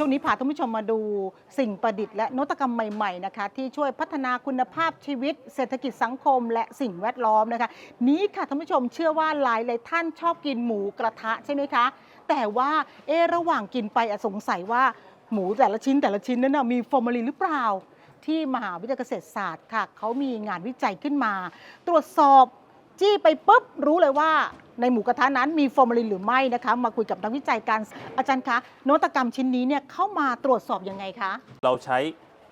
ช่วงนี้พาท่านผู้ชมมาดูสิ่งประดิษฐ์และนวัตกรรมใหม่ๆนะคะที่ช่วยพัฒนาคุณภาพชีวิต เศรษฐกิจสังคม และสิ่งแวดล้อมนะคะ นี้ค่ะท่านผู้ชมเชื่อว่าหลายหลายท่านชอบกินหมูกระทะใช่ไหมคะ แต่ว่าเอระหว่างกินไปอะสงสัยว่าหมูแต่ละชิ้นแต่ละชิ้นนั้นนะมีฟอร์มาลินหรือเปล่า ที่มหาวิทยาลัยเกษตรศาสตร์ค่ะเขามีงานวิจัยขึ้นมา ตรวจสอบ จี้ไปปุ๊บรู้เลยว่าในหมูกระทะนั้นมีฟอร์มาลินหรือไม่นะคะ มาคุยกับนักวิจัยกันอาจารย์คะนวัตกรรมชิ้นนี้เนี่ยเข้ามาตรวจสอบยังไงคะ เราใช้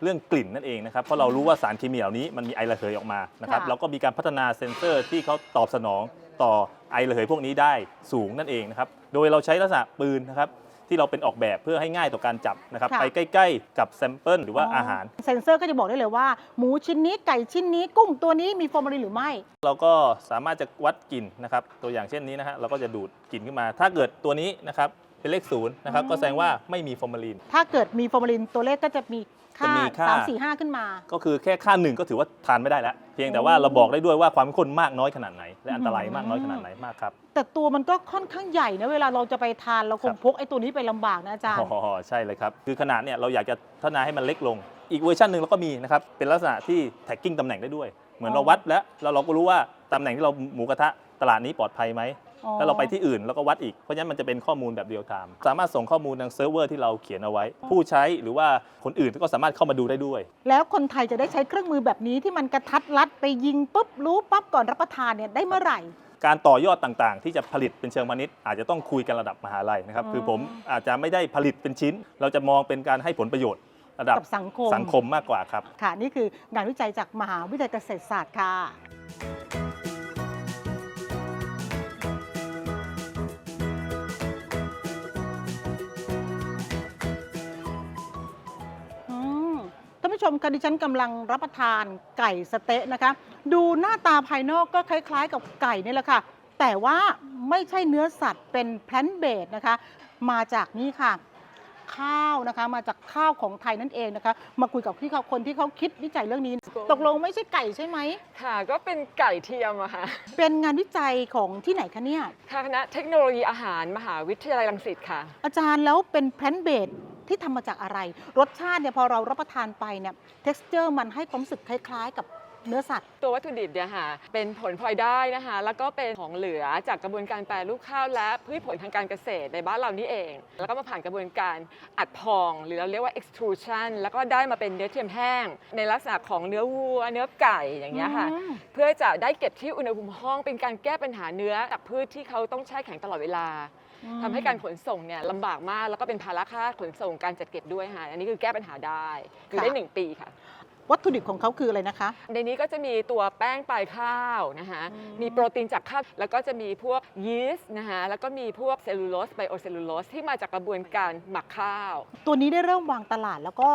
เรื่องกลิ่นนั่นเองนะครับ เพราะเรารู้ว่าสารเคมีเหล่านี้มันมีไอระเหยออกมานะครับค่ะเราก็มีการพัฒนาเซ็นเซอร์ที่เขาตอบสนองต่อไอระเหยพวกนี้ได้สูงนั่นเองนะครับ โดยเราใช้ลักษณะปืนนะครับ ที่เราเป็นออกแบบเพื่อให้ง่ายต่อการจับนะครับค่ะ ไปใกล้ ๆ กับแซมเปิลหรือว่าอาหาร เซนเซอร์ก็จะบอกได้เลยว่า หมูชิ้นนี้ไก่ชิ้นนี้กุ้งตัวนี้มีฟอร์มาลินหรือไม่ เราก็สามารถจะวัดกลิ่นนะครับตัวอย่างเช่นนี้นะฮะเราก็จะดูดกลิ่นขึ้นมา ถ้าเกิดตัวนี้นะครับ เป็นเลขศูนย์นะครับอืมก็แสดงว่าไม่มีฟอร์มาลีนถ้าเกิดมีฟอร์มาลินตัวเลขก็จะมีค่าจะมีค่า สามสี่ห้าขึ้นมา ก็คือแค่ค่าหนึ่งก็ถือว่าทานไม่ได้แล้ว เพียงแต่ว่าเราบอกได้ด้วยว่าความเข้มข้นมากน้อยขนาดไหน และอันตรายมากน้อยขนาดไหนมากครับ แต่ตัวมันก็ค่อนข้างใหญ่นะเวลาเราจะไปทานเราคครังบ พกไอ้ตัวนี้ไปลำบากนะอาจารย์ อ๋อใช่เลยครับ คือขนาดเนี่ยเราอยากจะพัฒนาให้มันเล็กลง อีกเวอร์ชันหนึ่งเราก็มีนะครับ เป็นลักษณะที่แท็กกิ้งตำแหน่งได้ด้วย เหมือนอ๋อ เราวัดแล้วแล้วเราก็รู้ว่าตำแหน่งที่เราหมูกระทะตลาดนี้ปลอดภัยไหมอ๋อ แล้วเราไปที่อื่นแล้วก็วัดอีก เพราะฉะนั้นมันจะเป็นข้อมูลแบบเรียลไทม์สามารถส่งข้อมูลทางเซิร์ฟเวอร์ที่เราเขียนเอาไว้ ผู้ใช้หรือว่าคนอื่นก็สามารถเข้ามาดูได้ด้วย แล้วคนไทยจะได้ใช้เครื่องมือแบบนี้ที่มันกระทัดรัดไปยิงปุ๊บรู้ปั๊บก่อนรับประทานเนี่ยได้เมื่อไหร่การต่อยอดต่างๆ ที่จะผลิตเป็นเชิงพาณิชย์อาจจะต้องคุยกันระดับมหาลัยนะครับอ๋อคือผมอาจจะไม่ได้ผลิตเป็นชิ้น เราจะมองเป็นการให้ผลประโยชน์ระดับกับสังคมสังคมมากกว่าครับ ค่ะ นี่คืองานวิจัยจากมหาวิทยาลัยเกษตรศาสตร์ค่ะ มคะดิฉันกำลังรับประทานไก่สะเต๊ะนะคะ ดูหน้าตาภายนอกก็คล้ายๆ กับไก่นี่แหละค่ะ แต่ว่าไม่ใช่เนื้อสัตว์เป็นแพลนเบดนะคะ มาจากนี่ค่ะ ข้าวนะคะ มาจากข้าวของไทยนั่นเองนะคะ มาคุยกับที่เขาคนที่เขาคิดวิจัยเรื่องนี้ ตกลงไม่ใช่ไก่ใช่ไหมค่ะ ก็เป็นไก่เทียมอะค่ะเป็นงานวิจัยของที่ไหนคะเนี่ยทางคณะเทคโนโลยีอาหารมหาวิทยาลัยรังสิตค่ะ อาจารย์แล้วเป็นแพลนเบด ที่ทำมาจากอะไร รสชาติเนี่ยพอเรารับประทานไปเนี่ย texture มันให้ความรู้สึกคล้ายๆ กับเนื้อสัตว์ตัววัตถุดิบเนี่ยค่ะเป็นผลพลอยได้นะคะ แล้วก็เป็นของเหลือจากกระบวนการแปรรูปข้าวและพืชผลทางการเกษตรในบ้านเรานี่เอง แล้วก็มาผ่านกระบวนการอัดพอง หรือเราเรียกว่า extrusion แล้วก็ได้มาเป็นเนื้อเทียมแห้ง ในลักษณะของเนื้อวัว เนื้อไก่อย่างเงี้ยค่ะอืมเพื่อจะได้เก็บที่อุณหภูมิห้องเป็นการแก้ปัญหาเนื้อจากพืชที่เขาต้องแช่แข็งตลอดเวลา ทำให้การขนส่งเนี่ยลำบากมาก แล้วก็เป็นภาระค่าขนส่งการจัดเก็บด้วยค่ะอันนี้คือแก้ปัญหาได้อยู่ได้ค่ะหนึ่งปีค่ะ วัตถุดิบของเขาคืออะไรนะคะ ในนี้ก็จะมีตัวแป้งปลายข้าวนะคะอืมมีโปรตีนจากข้าวแล้วก็จะมีพวกยีสต์นะคะแล้วก็มีพวกเซลลูโลสไบโอเซลลูโลสที่มาจากกระบวนการหมักข้าว ตัวนี้ได้เริ่มวางตลาดแล้วก็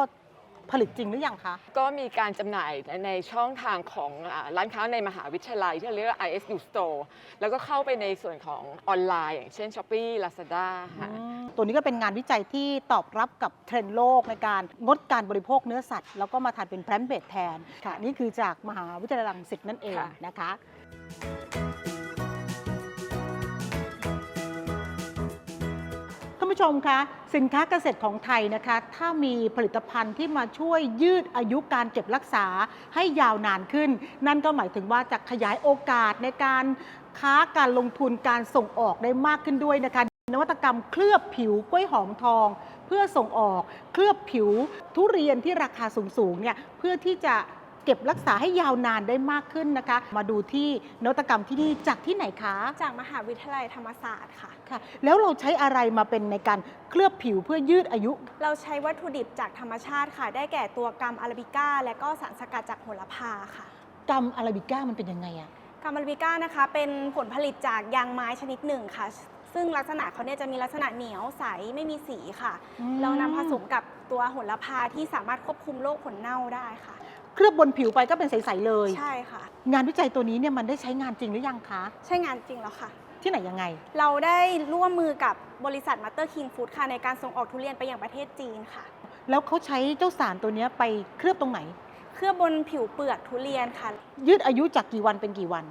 ผลิตจริงหรือยังคะ ก็มีการจำหน่ายในช่องทางของอ่าร้านค้าในมหาวิทยาลัยที่เราเรียกว่า ISU Store แล้วก็เข้าไปในส่วนของออนไลน์ อย่างเช่น Shopee Lazada ค่ะ ตัวนี้ก็เป็นงานวิจัยที่ตอบรับกับเทรนด์โลกในการงดการบริโภคเนื้อสัตว์ แล้วก็มาทานเป็นแพลนเบดแทน ค่ะ นี่คือจากมหาวิทยาลัยรังสิตนั่นเองค่ะ นะคะ ชมคะสินค้าเกษตรของไทยนะคะ ถ้ามีผลิตภัณฑ์ที่มาช่วยยืดอายุการเก็บรักษาให้ยาวนานขึ้น นั่นก็หมายถึงว่าจะขยายโอกาสในการค้าการลงทุนการส่งออกได้มากขึ้นด้วยนะคะ นวัตกรรมเคลือบผิวกล้วยหอมทอง เพื่อส่งออกเคลือบผิวทุเรียนที่ราคาสูงๆเนี่ยเพื่อที่จะ เก็บรักษาให้ยาวนานได้มากขึ้นนะคะ มาดูที่นวัตกรรมที่นี่จากที่ไหนคะจากมหาวิทยาลัยธรรมศาสตร์ค่ะ ค่ะ แล้วเราใช้อะไรมาเป็นในการเคลือบผิวเพื่อยืดอายุ เราใช้วัตถุดิบจากธรรมชาติค่ะ ได้แก่ตัวกัมอาราบิก้า และก็สารสกัดจากโหระพาค่ะกัมอาราบิก้ามันเป็นยังไงอะกัมอาราบิก้านะคะ เป็นผลผลิตจากยางไม้ชนิดหนึ่งค่ะ ซึ่งลักษณะเขาเนี่ยจะมีลักษณะเหนียวใสไม่มีสีค่ะ เรานำผสมกับตัวโหระพาที่สามารถควบคุมโรคผลเน่าได้ค่ะ เคลือบบนผิวไปก็เป็นใสๆเลย ใช่ค่ะ งานวิจัยตัวนี้เนี่ยมันได้ใช้งานจริงหรือยังคะ ใช่งานจริงแล้วค่ะ ที่ไหนยังไง เราได้ร่วมมือกับบริษัทมาสเตอร์คิงฟู้ดค่ะในการส่งออกทุเรียนไปยังประเทศจีนค่ะ แล้วเขาใช้เจ้าสารตัวเนี้ยไปเคลือบตรงไหน เคลือบบนผิวเปลือกทุเรียนค่ะ ยืดอายุจากกี่วันเป็นกี่วัน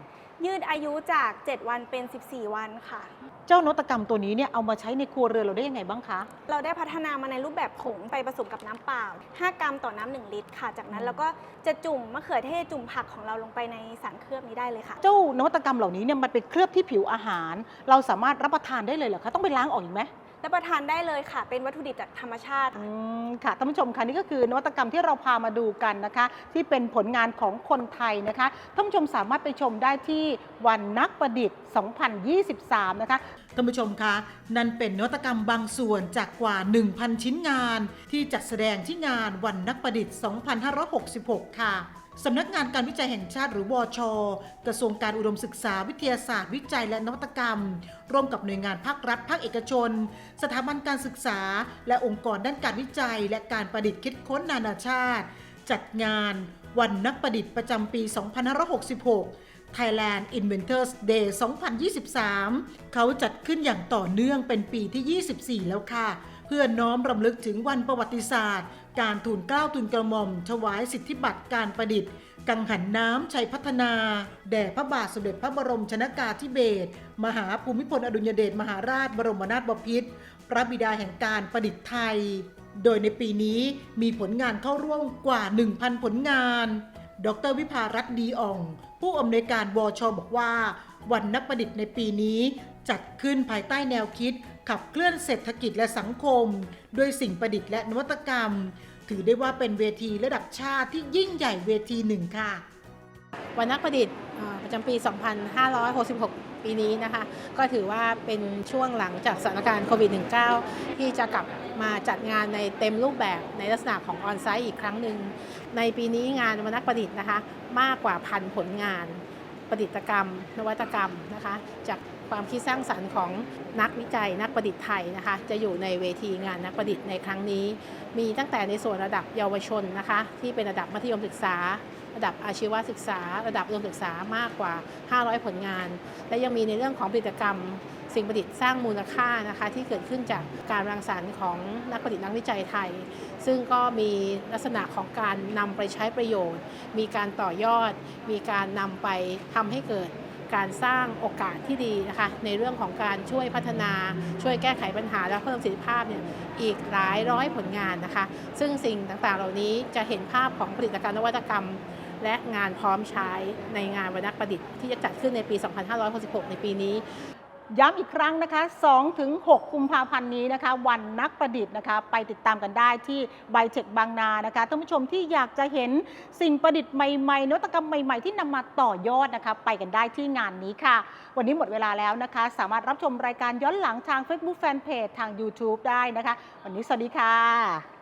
ยืดอายุจาก 7 วันเป็น 14 วันค่ะ เจ้านวัตกรรมตัวนี้เนี่ยเอามาใช้ในครัวเรือนเราได้ยังไงบ้างคะ เราได้พัฒนามาในรูปแบบผงไปผสมกับน้ำเปล่า 5 กรัมต่อน้ำ1ลิตรค่ะ จากนั้นเราก็จะจุ่มมะเขือเทศจุ่มผักของเราลงไปในสารเคลือบนี้ได้เลยค่ะ เจ้านวัตกรรมเหล่านี้เนี่ยมันไปเคลือบที่ผิวอาหาร เราสามารถรับประทานได้เลยเหรอคะต้องไปล้างออกอีกไหม รับประทานได้เลยค่ะ เป็นวัตถุดิบจากธรรมชาติ อืมค่ะท่านผู้ชมคะนี่ก็คือนวัตกรรมที่เราพามาดูกันนะคะ ที่เป็นผลงานของคนไทยนะคะท่านผู้ชมสามารถไปชมได้ที่วันนักประดิษฐ์ 2023 นะคะท่านผู้ชมคะนั่นเป็นนวัตกรรมบางส่วนจากกว่า 1,000 ชิ้นงาน ที่จัดแสดงที่งานวันนักประดิษฐ์ 2566 ค่ะ สำนักงานการวิจัยแห่งชาติหรือวชกระทรวงการอุดมศึกษาวิทยาศาสตร์ วิจัยและนวัตกรรม ร่วมกับหน่วยงานภาครัฐ ภาคเอกชน สถาบันการศึกษา และองค์กรด้านการวิจัย และการประดิษฐ์คิดค้นนานาชาติ จัดงาน วันนักประดิษฐ์ประจำปี 2566 Thailand Inventors Day 2023 เขาจัดขึ้นอย่างต่อเนื่องเป็นปีที่ 24 แล้วค่ะ พื่อน้อมรำลึกถึงวันประวัติศาสตร์ การทูลเกล้าทูลกระหม่อมถวายสิทธิบัตรการประดิษฐ์ กังหันน้ำชัยพัฒนา แด่พระบาทสมเด็จพระบรมชนากาธิเบศรมหาภูมิพลอดุลยเดชมหาราชบรมนาถบพิตรพระบิดาแห่งการประดิษฐ์ไทย โดยในปีนี้มีผลงานเข้าร่วมกว่า 1,000 ผลงาน ดรวิภารัตน์ดีอ่อง ผู้อำนวยการวชบอกว่า วันนักประดิษฐ์ในปีนี้จัดขึ้นภายใต้แนวคิด ขับเคลื่อนเศรษฐกิจและสังคม ด้วยสิ่งประดิษฐ์และนวัตกรรม ถือได้ว่าเป็นเวทีระดับชาติที่ยิ่งใหญ่เวทีหนึ่งค่ะวันนักประดิษฐ์ประจำปี 2566 ปีนี้นะคะ ก็ถือว่าเป็นช่วงหลังจากสถานการณ์โควิด -19 ที่จะกลับมาจัดงานในเต็มรูปแบบในลักษณะของออนไซต์อีกครั้งหนึ่ง ในปีนี้งานวันนักประดิษฐ์นะคะ มากกว่าพันผลงานประดิษฐกรรม นวัตกรรมนะคะ จาก ความคิดสร้างสรรค์ของนักวิจัยนักประดิษฐ์ไทยนะคะจะอยู่ในเวทีงานนักประดิษฐ์ในครั้งนี้ มีตั้งแต่ในส่วนระดับเยาวชนนะคะ ที่เป็นระดับมัธยมศึกษา ระดับอาชีวศึกษา ระดับอุดมศึกษามากกว่า 500 ผลงาน และยังมีในเรื่องของผลิตกรรม สิ่งประดิษฐ์สร้างมูลค่านะคะ ที่เกิดขึ้นจากการรังสรรค์ของนักประดิษฐ์นักวิจัยไทย ซึ่งก็มีลักษณะของการนำไปใช้ประโยชน์ มีการต่อยอด มีการนำไปทำให้เกิด การสร้างโอกาสที่ดีนะคะในเรื่องของการช่วยพัฒนาช่วยแก้ไขปัญหาและเพิ่มประสิทธิภาพเนี่ยอีกหลายร้อยผลงานนะคะ ซึ่งสิ่งต่างๆเหล่านี้จะเห็นภาพของผลิตการนวัตกรรม และงานพร้อมใช้ในงานวันนักประดิษฐ์ที่จะจัดขึ้นในปี 2566 ในปีนี้ ย้ำอีกครั้งนะคะ2ถึง6กุมภาพันธ์นี้นะคะ วันนักประดิษฐ์นะคะ ไปติดตามกันได้ที่ไบเทคบางนานะคะ ท่านผู้ชมที่อยากจะเห็นสิ่งประดิษฐ์ใหม่ๆนวัตกรรมใหม่ๆ ที่นำมาต่อยอดนะคะ ไปกันได้ที่งานนี้ค่ะ วันนี้หมดเวลาแล้วนะคะ สามารถรับชมรายการย้อนหลังทาง Facebook Fanpage ทาง YouTube ได้นะคะ วันนี้สวัสดีค่ะ